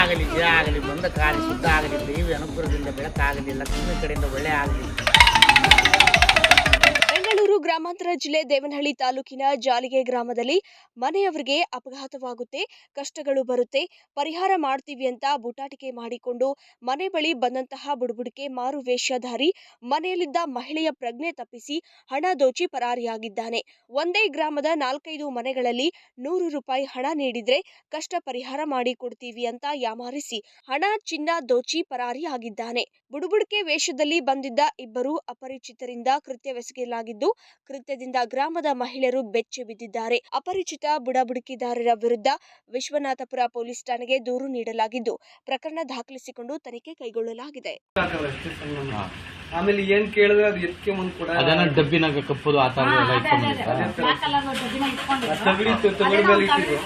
ಆಗಲಿ ಜಯ ಆಗಲಿ ಬಂದ ಕಾರ್ಯ ಶುದ್ಧ ಆಗಲಿ ದೇವಿ ಅನುಗ್ರಹದಿಂದ ಬೆಳಕಾಗಲಿ ಲಕ್ಷ್ಮಿ ಕಡೆಯಿಂದ ಒಳ್ಳೆ ಆಗಲಿ. ಗ್ರಾಮಾಂತರ ಜಿಲ್ಲೆ ದೇವನಹಳ್ಳಿ ತಾಲೂಕಿನ ಜಾಲಿಗೆ ಗ್ರಾಮದಲ್ಲಿ ಮನೆಯವರಿಗೆ ಅಪಘಾತವಾಗುತ್ತೆ, ಕಷ್ಟಗಳು ಬರುತ್ತೆ, ಪರಿಹಾರ ಮಾಡ್ತೀವಿ ಅಂತ ಬುಟಾಟಿಕೆ ಮಾಡಿಕೊಂಡು ಮನೆ ಬಳಿ ಬಂದಂತಹ ಬುಡುಬುಡಿಕೆ ಮಾರು ವೇಷಧಾರಿ ಮನೆಯಲ್ಲಿದ್ದ ಮಹಿಳೆಯ ಪ್ರಜ್ಞೆ ತಪ್ಪಿಸಿ ಹಣ ದೋಚಿ ಪರಾರಿಯಾಗಿದ್ದಾನೆ. ಒಂದೇ ಗ್ರಾಮದ ನಾಲ್ಕೈದು ಮನೆಗಳಲ್ಲಿ ನೂರು ರೂಪಾಯಿ ಹಣ ನೀಡಿದ್ರೆ ಕಷ್ಟ ಪರಿಹಾರ ಮಾಡಿ ಕೊಡ್ತೀವಿ ಅಂತ ಯಾಮಾರಿಸಿ ಹಣ ಚಿನ್ನ ದೋಚಿ ಪರಾರಿಯಾಗಿದ್ದಾನೆ. ಬುಡುಬುಡಿಕೆ ವೇಷದಲ್ಲಿ ಬಂದಿದ್ದ ಇಬ್ಬರು ಅಪರಿಚಿತರಿಂದ ಕೃತ್ಯವೆಸಗಲಾಗಿದ್ದು ಕೃತ್ಯದಿಂದ ಗ್ರಾಮದ ಮಹಿಳೆಯರು ಬೆಚ್ಚಿ ಬಿದ್ದಿದ್ದಾರೆ. ಅಪರಿಚಿತ ಬುಡಬುಡುಕಿದಾರರ ವಿರುದ್ಧ ವಿಶ್ವನಾಥಪುರ ಪೊಲೀಸ್ ಠಾಣೆಗೆ ದೂರು ನೀಡಲಾಗಿದ್ದು ಪ್ರಕರಣ ದಾಖಲಿಸಿಕೊಂಡು ತನಿಖೆ ಕೈಗೊಳ್ಳಲಾಗಿದೆ. ಆಮೇಲೆ ಏನ್ ಕೇಳಿದ್ರೆ ಅದು ಎತ್ಕೆ ಮುಂದ್ ಕೂಡ ಅದನ್ನ ಡಬ್ಬಿನಾಗ ಕಪ್ಪದು ಆ ತರ ಎಲ್ಲ ತಗಡಿ ತಗಡಿ ಮೇಲೆ ಇಟ್ಟಿದ್ರು.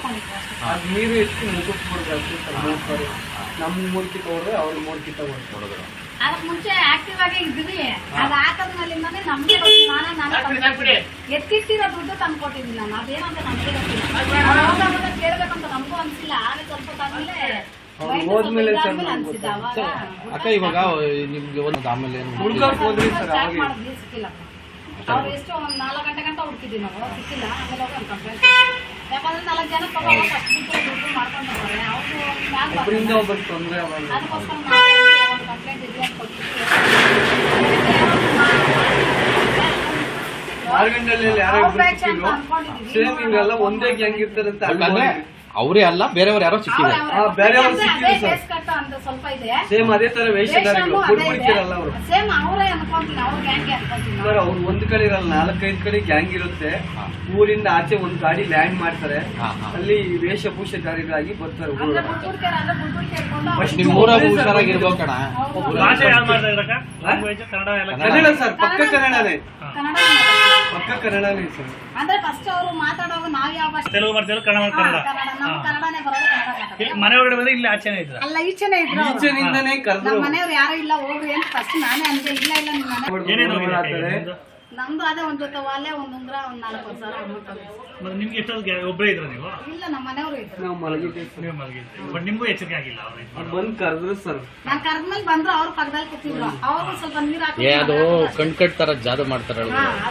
ಅದ್ ನೀರು ಎಷ್ಟು ಮುಗಿಸ್ ಬಿಡ್ತಾರೆ ಅಷ್ಟೇ ಸರ್ ಮೂರ್ ನಮ್ ಮೂರ್ಕಿ ತಗೊಂಡ್ರೆ ಅವ್ರ ಮೂರ್ಕಿ ತಗೊಂಡ್ರು. ಅದಕ್ ಮುಂಚೆ ಆಕ್ಟಿವ್ ಆಗಿ ಇದ್ವಿ. ಅದ್ ಮೇಲೆ ನಮ್ಗೆ ಗೊತ್ತಿಲ್ಲ. ನಾನೇ ನಾನೇ ತಂದ್ಕೊಟ್ಟಿದ್ದೆ. ಎತ್ತಿಟ್ಟಿರೋ ದುಡ್ಡು ತಂದು ಕೊಟ್ಟಿದ್ದೀನಿ ನಾನು. ಅದೇನಂತ ನಮ್ಗೆ ಗೊತ್ತಿಲ್ಲ. ಕೇಳ್ಬೇಕಂತ ನಮಗೂ ಅನ್ಸಿಲ್ಲ. ಆಗ ಸ್ವಲ್ಪ ತಂದ್ಮೇಲೆ ಹೋದ್ಮೇಲೆ ಅಕ್ಕ ಇವಾಗ ನಿಮ್ಗೆ ಒಂದು ಆಮೇಲೆ ಏನು ಹುಡ್ಗರ್ ಹೋದ್ರಿ ಸರ್ ಅವಾಗ ಸಿಕ್ಕಿಲ್ಲ ಅವ್ರು ಎಷ್ಟು ಒಂದ್ ನಾಲ್ಕು ಗಂಟೆ ಗಂಟ ಹುಡುಕಿದ್ವಿ ನಾವು ಸಿಕ್ಕಿಲ್ಲ. ಆಮೇಲೆ ಹೋಗಿ ಒಂದು ಕಂಪ್ಲೇಂಟ್ ಯಾಕಂದ್ರೆ ನಾಲ್ಕು ಜನ ದುಡ್ಡು ಮಾಡ್ಕೊಂಡು ಬರ್ತಾರೆ ಅವ್ರು ಮ್ಯಾಲ್ ಒಬ್ಬರಿಂದ ಬರ್ತಾರೆ. ಒಬ್ಬರು ತೊಂದ್ರೆ ಅದಕ್ಕೋಸ್ಕರ ಒಂದು ಕಂಪ್ಲೇಂಟ್ ಇದೆ ಯಾರು. ಸೇಮ್ ಒಂದೇ ಗ್ಯಾಂಗ್ ಇರ್ತಾರೆ ಅಂತ ಅವರೇ ಅಲ್ಲ ಬೇರೆಯವ್ರು ಯಾರೋ ಸಿಕ್ಕಿದ್ದಾರೆ. ಆ, ಬೇರೆಯವ್ರು ಸಿಕ್ಕಿದ್ರು ಸರ್. ಅಂತ ಸ್ವಲ್ಪ ಇದೆ. ಸೇಮ್ ಅದೇ ತರ ವೇಷಧಾರಿಗಳು ಅವರು. ಸೇಮ್ ಅವರೇ ಅನ್ಕೊಂತೀನಿ ಅವ್ರ ಗ್ಯಾಂಗ್ ಅನ್ಕೊಂತೀನಿ ಸರ್ ಅವ್ರು ಒಂದ್ ಕಡೆ ಇರಲ್ಲ ನಾಲ್ಕೈದು ಕಡೆ ಗ್ಯಾಂಗ್ ಇರುತ್ತೆ. ಹಾ. ಊರಿಂದ ಆಚೆ ಒಂದ್ ಗಾಡಿ ಲ್ಯಾಂಡ್ ಮಾಡ್ತಾರೆ. ಹಾ, ಹಾ. ಅಲ್ಲಿ ವೇಷಭೂಷಧಾರಿಗಳಾಗಿ ಬರ್ತಾರೆ ಅಂದ್ರೆ ಊರೊಳಗೆ. ಬುಡ್ಬುಡ್ಕೆ ಅಂದ್ರೆ ಬುಡ್ಬುಡ್ಕೆ ಇಟ್ಕೊಂಡು First ನಿಮ್ ಊರಾಗ ಹುಷಾರಾಗಿರ್ಬೇಕ ಕಣ. ಹೌದು. ಭಾಷೆ ಯಾವ್ದು ಮಾಡ್ತಾ ಇದ್ರಕ್ಕ ಲ್ಯಾಂಗ್ವೇಜ್ ಕನ್ನಡ ಎಲ್ಲ ಕನ್ನಡ ಸರ್ ಪಕ್ಕ ಕನ್ನಡನೇ. ಕನ್ನಡ ಮಾತಾಡ್ತಾರೆ. ಪಕ್ಕ ಕನ್ನಡನೇ ಸರ್. ಅಂದ್ರೆ ಫಸ್ಟ್ ಅವರು ಮಾತಾಡುವಾಗ ನಾವ್ ಯಾವ ಭಾಷೆ ತೆಲುಗು ಮಾಡ್ತಿದ್ರು ಕನ್ನಡ ಹಾ, ಕನ್ನಡ. ಕನ್ನಡ. ನಮ್ಮ ಕನ್ನಡನೇ ಬರೋದು ಕನ್ನಡ ಮಾತಾಡೋದು. ಈ ಮನೆ ಒಳಗಡೆ ಬಂದ್ರೆ ಇಲ್ಲಿ ಆಚೆನೆ ಇದ್ರ? ಅಲ್ಲ ಈಚೆನೆ ಇದ್ರು ಅವ್ರು. ಈಚೆನಿಂದನೇ ಕರೆದ್ರು ನಮ್ಮ ಮನೆಯವ್ರು ಯಾರು ಇಲ್ಲ ಹೋಗ್ರಿ ಅಂತ ಫಸ್ಟ್ ನಾನೇ ಅಂದೆ ಇಲ್ಲ ಇಲ್ಲ ನಿಮ್ ಮನೆ ಏನೇನು ಮಾಡ್ತಾರೆ ನಮ್ದು? ಅದೇ ಒಂದ್ ಜೊತೆ ಒಲೆ ಒಂದ್ ಉಂಗ್ರ ಒಂದ್ ನಾಲ್ಕು ಮತ್ತೆ ನಿಮ್ಗೆ ಎಷ್ಟೊತ್ತಿಗೆ ಒಬ್ಬರೇ ಇದ್ರ ನೀವು? ಇಲ್ಲ ನಮ್ಮ ಮನೆಯವರು ಇದ್ರು. ನಾವು ಮಲಗಿದ್ದೀವಿ ಸರ್. ನೀವು ಮಲಗಿದ್ರಿ. ಬಟ್ ನಿಮ್ಗೂ ಎಚ್ಚರಿಕೆ ಆಗಿಲ್ಲ ಅವ್ರು ಇದು ಅವ್ರು ಬಂದ್ ಕರೆದ್ರು ಸರ್. ನಾನ್ ಕರ್ದ್ಮೇಲೆ ಬಂದ್ರು ಅವ್ರ ಪಕ್ಕದಲ್ಲಿ ಕೂತಿದ್ರು. ಅವ್ರು ಸ್ವಲ್ಪ ನೀರ್ ಏ ಅದು ಹಾಕಿ ಕಣ್ ಕಟ್ತಾರ ಜಾದು ಮಾಡ್ತಾರಲ್ಲ